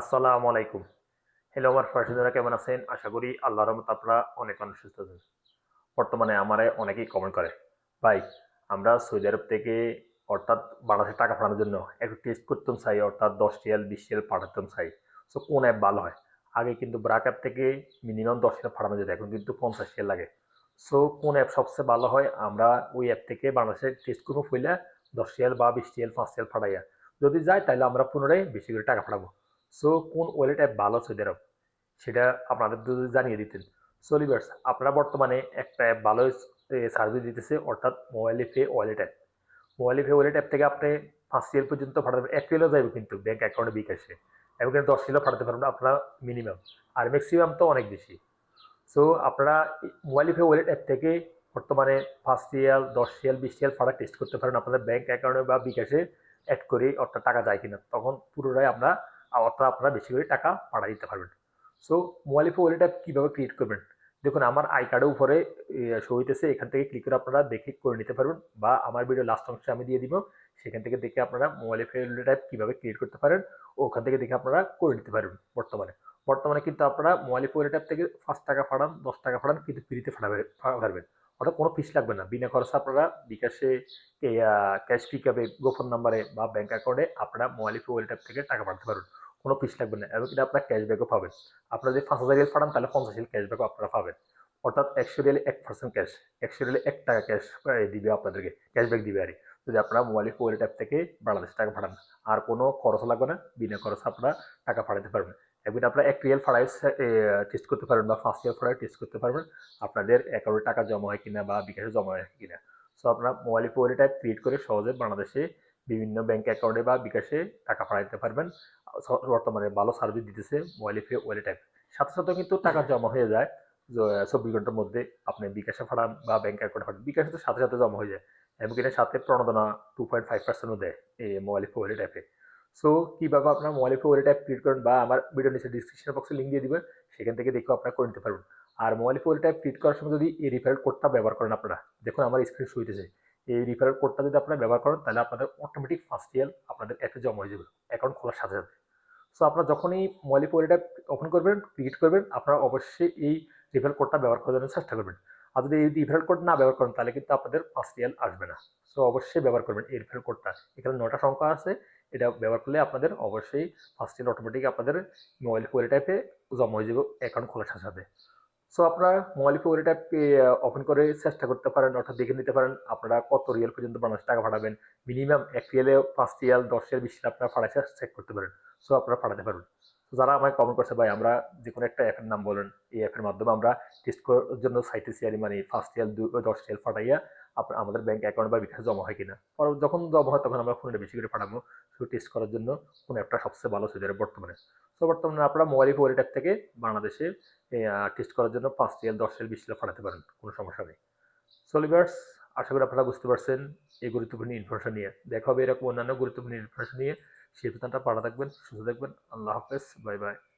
আসসালামু আলাইকুম। হ্যালো আমার ফার্সিদারা, কেমন আছেন? আশা করি আল্লাহ রহমত আপনারা অনেক অনেক সুস্থ আছেন। বর্তমানে আমারে অনেকেই কমেন্ট করে, ভাই, আমরা সৌদি আরব থেকে অর্থাৎ বাংলাদেশে টাকা পাঠানোর জন্য একটু টেস্ট করতাম চাই, অর্থাৎ দশ রিয়াল, বিশ রিয়াল পাঠাতাম চাই। সো কোন অ্যাপ ভালো হয়? আগে কিন্তু ব্রাক অ্যাপ থেকে মিনিমাম দশ রিয়াল পাঠানো যেত, এখন কিন্তু পঞ্চাশ রিয়াল লাগে। সো কোন অ্যাপ সবচেয়ে ভালো হয়? আমরা ওই অ্যাপ থেকে বাংলাদেশে টেস্ট করব, ফইলা দশ রিয়াল বা বিশ রিয়াল, পাঁচ রিয়াল পাঠাইয়া। যদি যায় তাহলে আমরা পুনরায় বেশি করে টাকা পাঠাবো। সো কোন ওয়ালেট অ্যাপ ভালো সৌদি আরব সেটা আপনাদের যদি জানিয়ে দিতেন। সলিভার্স আপনারা বর্তমানে একটা অ্যাপ ভালো সার্ভিস দিতেছে, অর্থাৎ মোবাইলে পে ওয়ালেট অ্যাপ মোবাইলে পে ওয়ালেট অ্যাপ থেকে আপনি পাঁচ রিয়েল পর্যন্ত পাঠাতে এক রিয়েলও যাবে কিন্তু ব্যাঙ্ক অ্যাকাউন্টে বিকাশে। এবং কিন্তু দশ রিয়েলও পাঠাতে পারবেন আপনারা মিনিমাম আর ম্যাক্সিমাম তো অনেক বেশি। সো আপনারা মোবাইল পে ওয়ালেট অ্যাপ থেকে বর্তমানে পাঁচ রিয়াল দশ রিয়াল বিশ রিয়াল ফাড়া টেস্ট করতে পারেন। আপনাদের ব্যাঙ্ক অ্যাকাউন্টে বা বিকাশে অ্যাড করে অর্থাৎ টাকা যায় কিনা, তখন পুরোটাই আমরা অর্থাৎ আপনারা বেশি করে টাকা পাঠা দিতে পারবেন। So mobile phone wallet app কীভাবে ক্রিয়েট করবেন? দেখুন, আমার আই কার্ডের উপরে শো হইতেছে, এখান থেকে ক্লিক করে আপনারা দেখে করে নিতে পারবেন বা আমার ভিডিও লাস্ট অংশে আমি দিয়ে দিব, সেখান থেকে দেখে আপনারা মোবাইল ওয়ালেট অ্যাপ কীভাবে ক্রিয়েট করতে পারেন, ওখান থেকে দেখে আপনারা করে নিতে পারবেন বর্তমানে। বর্তমানে কিন্তু আপনারা মোবাইল ওয়ালেট অ্যাপ থেকে পাঁচ টাকা ফাড়ান দশ টাকা ফাড়ান কিন্তু ফ্রিতে ফাটাবে পারবেন অর্থাৎ কোনো ফিস লাগবে না। বিনা খরচে আপনারা বিকাশে ক্যাশ পিকআপে গোপন নাম্বারে বা ব্যাঙ্ক অ্যাকাউন্টে আপনারা মোবাইল ওয়ালেট অ্যাপ থেকে টাকা পাঠাতে পারবেন। কোনো পিস লাগবে না। এবং এটা আপনার ক্যাশব্যাকও পাবেন। আপনারা যদি পাঁচ হাজার রিয়াল পাঠান তাহলে পঞ্চাশ রিয়াল ক্যাশব্যাকও আপনারা পাবেন। অর্থাৎ একশো রিয়ালে এক পার্সেন্ট ক্যাশ একশো রিয়ালে এক টাকা ক্যাশ দিবে আপনাদেরকে। ক্যাশব্যাক দিবে আর যদি আপনারা মোবাইল ওয়ালেট অ্যাপ থেকে বাংলাদেশ টাকা পাঠান আর কোনো খরচ লাগবে না, বিনা খরচে আপনারা টাকা পাঠাতে পারবেন। একদিন আপনারা এক রিয়াল ফাড়াই টেস্ট করতে পারবেন বা ফার্স্ট ইয়ার ফাড়াই টেস্ট করতে পারবেন। আপনাদের অ্যাকাউন্টে টাকা জমা হয় কিনা বা বিকাশে জমা হয় কিনা। সো আপনারা মোবাইল ওয়ালেট অ্যাপ ক্রিয়েট করে সহজে বাংলাদেশে বিভিন্ন ব্যাংক অ্যাকাউন্টে বা বিকাশে টাকা পাঠাতে পারবেন। বর্তমানে ভালো সার্ভিস দিতেছে মোবাইল পে ওয়ালেট অ্যাপ সাথে সাথে কিন্তু টাকা জমা হয়ে যায়। চব্বিশ ঘণ্টার মধ্যে আপনি বিকাশে পাঠান বা ব্যাংক অ্যাকাউন্টে পাঠান বিকাশে তো সাথে সাথে জমা হয়ে যায়। এবং এটার সাথে প্রণোদনা টু পয়েন্ট ফাইভ পার্সেন্টও দেয় এই মোবাইল পে ওয়ালেট অ্যাপে সো কীভাবে আপনার? Mobile pay wallet app create করেন বা আমার ভিডিও নিচে ডিসক্রিপশন বক্সে লিঙ্ক দিয়ে দিবেন সেখান থেকে দেখেও আপনারা করে নিতে পারবেন। আর mobile pay wallet app create করার সময় যদি এই রিফারেল কোডটা ব্যবহার করেন আপনারা, দেখুন আমার স্ক্রিন শুইতেছে এই রিফারেল কোডটা যদি আপনারা ব্যবহার করেন, তাহলে আপনাদের অটোমেটিক ফার্স্ট ইয়ার আপনাদের অ্যাপে জমা হয়ে যাবে অ্যাকাউন্ট খোলার সাথে সাথে। সো আপনারা যখনই মোবাইল পোয়েলটা ওপেন করবেন ক্রিয়েট করবেন, আপনারা অবশ্যই এই রিফারেল কোডটা ব্যবহার করার জন্য চেষ্টা করবেন। আর যদি এই রিফারেল কোড না ব্যবহার করেন, তাহলে কিন্তু আপনাদের ফার্স্ট ইয়ার আসবে না। সো অবশ্যই ব্যবহার করবেন এই রিফারেল কোডটা এখানে নটা সংখ্যা আছে, এটা ব্যবহার করলে আপনাদের অবশ্যই ফার্স্ট ইয়ার অটোমেটিক আপনাদের মোবাইল ওয়ালেট টাইপে জমা হয়ে যাবে অ্যাকাউন্ট খোলার সাথে সাথে। সো আপনারা মোবাইল অ্যাপ ওপেন করে চেষ্টা করতে পারেন, অর্থাৎ দেখে নিতে পারেন আপনারা কত রিয়াল পর্যন্ত বাংলাদেশ টাকা পাঠাবেন। মিনিমাম এক রিয়ালে পাঁচ রিয়াল দশ রিয়াল বিশ আপনারা পাঠাইছে চেক করতে পারেন। সো আপনারা পাঠাতে পারবেন। তো যারা আমায় কমেন্ট করছে, ভাই, আমরা যে কোনো একটা অ্যাপের নাম বলেন, এই অ্যাপের মাধ্যমে আমরা টেস্ট করার জন্য সাইটেছি আর মানে ফার্স্ট রিয়াল দশ রিয়াল পাঠাইয়া আপনার আমাদের ব্যাংক অ্যাকাউন্ট বা বিকাশে জমা হয় কিনা। পর যখন জমা হয়, তখন আমরা ফোনটা বেশি করে পাঠাবো। শুধু টেস্ট করার জন্য কোন অ্যাপটা সবচেয়ে ভালো সুবিধা বর্তমানে। সো বর্তমানে আপনারা মোবাইল ওয়ালেট অ্যাপ থেকে বাংলাদেশে টেস্ট করার জন্য পাঁচ রিয়াল, দশ রিয়াল, বিশ রিয়াল পাঠাতে পারেন, কোনো সমস্যা নেই। সলিভার্স আশা করি আপনারা বুঝতে পারছেন এই গুরুত্বপূর্ণ ইনফরমেশন নিয়ে। দেখা হবে এরকম অন্যান্য গুরুত্বপূর্ণ ইনফরমেশন নিয়ে। সেই প্রধানটা পাড়া থাকবেন, সুস্থ থাকবেন। আল্লাহ হাফেজ, বাই বাই।